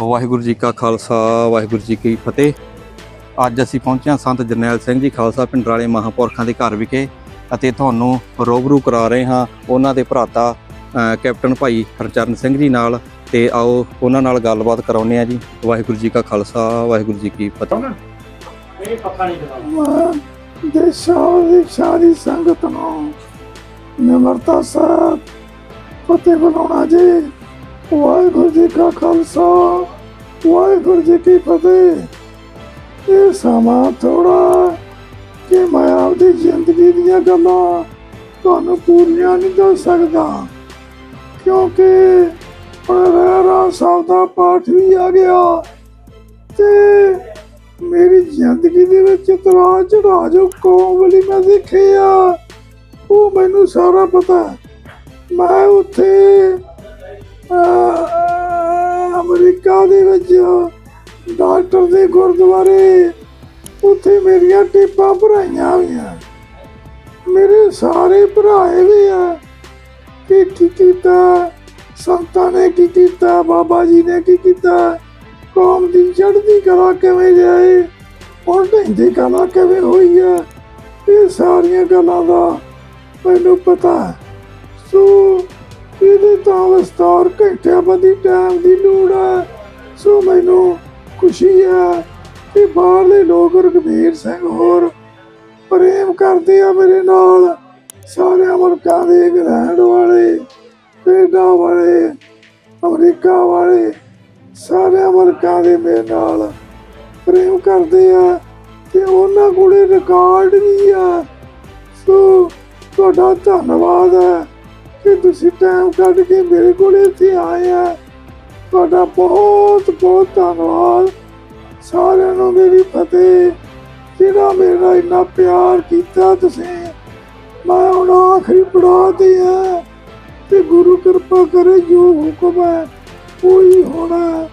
ਵਾਹਿਗੁਰੂ ਜੀ ਕਾ ਖਾਲਸਾ ਵਾਹਿਗੁਰੂ ਜੀ ਕੀ ਫਤਿਹ। ਅੱਜ ਅਸੀਂ ਪਹੁੰਚੇ ਹਾਂ ਸੰਤ ਜਰਨੈਲ ਸਿੰਘ ਜੀ ਖਾਲਸਾ ਪਿੰਡ ਵਾਲੇ ਮਹਾਂਪੁਰਖਾਂ ਦੇ ਘਰ ਵਿਖੇ ਅਤੇ ਤੁਹਾਨੂੰ ਰੂਬਰੂ ਕਰਾ ਰਹੇ ਹਾਂ ਉਹਨਾਂ ਦੇ ਭਰਾਤਾ ਕੈਪਟਨ ਭਾਈ ਹਰਚਰਨ ਸਿੰਘ ਜੀ ਨਾਲ ਤੇ ਆਓ ਉਹਨਾਂ ਨਾਲ ਗੱਲਬਾਤ ਕਰਾਉਂਦੇ ਆ ਜੀ। ਵਾਹਿਗੁਰੂ ਜੀ ਕਾ ਖਾਲਸਾ ਵਾਹਿਗੁਰੂ ਜੀ ਕੀ ਫਤਿਹ। ਇਹ ਪੱਖਾ ਨਹੀਂ ਮੈਂ ਦੇਸ਼ਾਂ ਦੀ ਸਾਰੀ ਸੰਗਤ ਨੂੰ ਨਿਮਰਤਾ ਸਾਹਿਬ ਫਤਿਹ ਬੁਲਾਉਣਾ ਜੀ। ਵਾਹਿਗੁਰੂ ਜੀ ਕਾ ਖਾਲਸਾ, ਵਾਹਿਗੁਰੂ ਜੀ ਕੀ ਫਤਿਹ। ਇਹ ਸਮਾਂ ਥੋੜਾ ਕਿ ਮੈਂ ਆਪਦੀ ਜ਼ਿੰਦਗੀ ਦੀਆਂ ਗੱਲਾਂ ਤੁਹਾਨੂੰ ਪੂਰੀਆਂ ਨਹੀਂ ਦੱਸ ਸਕਦਾ, ਕਿਉਂਕਿ ਹੁਣ ਸਾਹਿਬ ਦਾ ਪਾਠ ਵੀ ਆ ਗਿਆ ਤੇ ਮੇਰੀ ਜ਼ਿੰਦਗੀ ਦੇ ਵਿੱਚ ਤਰਾ ਚੜਾ ਜੋ ਕੌਮ ਲਈ ਮੈਂ ਦੇਖਿਆ, ਉਹ ਮੈਨੂੰ ਸਾਰਾ ਪਤਾ। ਮੈਂ ਉੱਥੇ ਦੇ ਵਿੱਚ ਡਾਕਟਰ ਦੇ ਗੁਰਦੁਆਰੇ। ਉੱਥੇ ਮੇਰੀਆਂ ਟੇਪਾਂ ਭਰਾਈਆਂ ਹੋਈਆਂ। ਮੇਰੇ ਸਾਰੇ ਭਰਾਏ ਵੀ ਆ। ਕਿ ਕੀ ਕੀਤਾ? ਸੰਤਾਂ ਨੇ ਕੀ ਕੀਤਾ? ਬਾਬਾ ਜੀ ਨੇ ਕੀ ਕੀਤਾ? ਕੌਮ ਦੀ ਚੜ੍ਹਦੀ ਕਲਾ ਕਿਵੇਂ ਜਾਏ? ਹੁਣ ਢਹਿੰਦੀ ਕਲਾ ਕਿਵੇਂ ਹੋਈ ਹੈ ਇਹ ਸਾਰੀਆਂ ਗੱਲਾਂ ਦਾ ਮੈਨੂੰ ਪਤਾ ਹੈ। ਸੋ ਇਹਦੇ ਤਾਂ ਵਿਸਤਾਰ ਘੰਟਿਆਂ ਬੰਦੀ ਟਾਈਮ ਦੀ ਲੋੜ ਹੈ। ਸੋ ਮੈਨੂੰ ਖੁਸ਼ੀ ਹੈ ਕਿ ਬਾਹਰਲੇ ਲੋਕ ਰਘਬੀਰ ਸਿੰਘ ਹੋਰ ਪ੍ਰੇਮ ਕਰਦੇ ਆ ਮੇਰੇ ਨਾਲ। ਸਾਰੇ ਮੁਲਕਾਂ ਦੇ ਇੰਗਲੈਂਡ ਵਾਲੇ, ਕੈਨੇਡਾ ਵਾਲੇ, ਅਮਰੀਕਾ ਵਾਲੇ ਸਾਰੇ ਮੁਲਕਾਂ ਦੇ ਮੇਰੇ ਨਾਲ ਪ੍ਰੇਮ ਕਰਦੇ ਆ ਤੇ ਉਹਨਾਂ ਕੋਲੇ ਰਿਕਾਰਡ ਵੀ ਆ। ਸੋ ਤੁਹਾਡਾ ਧੰਨਵਾਦ ਹੈ ਕਿ ਤੁਸੀਂ ਟਾਈਮ ਕੱਢ ਕੇ ਮੇਰੇ ਕੋਲੇ ਇੱਥੇ ਆਏ ਆ। ਤੁਹਾਡਾ ਬਹੁਤ ਬਹੁਤ ਧੰਨਵਾਦ। ਸਾਰਿਆਂ ਨੂੰ ਮੇਰੀ ਫਤਿਹ। ਜਿਹੜਾ ਮੇਰਾ ਇੰਨਾ ਪਿਆਰ ਕੀਤਾ ਤੁਸੀਂ, ਮੈਂ ਹੁਣ ਆਖਰੀ ਪੜਾਅ ਤੇ ਆ ਤੇ ਗੁਰੂ ਕਿਰਪਾ ਕਰੇ, ਜੋ ਹੁਕਮ ਹੈ, ਉਹੀ ਹੋਣਾ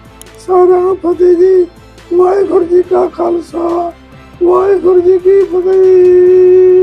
ਸਾਰਿਆਂ ਨੂੰ ਫਤਿਹ ਜੀ। ਵਾਹਿਗੁਰੂ ਜੀ ਕਾ ਖਾਲਸਾ। ਵਾਹਿਗੁਰੂ ਜੀ ਕੀ ਫਤਿਹ।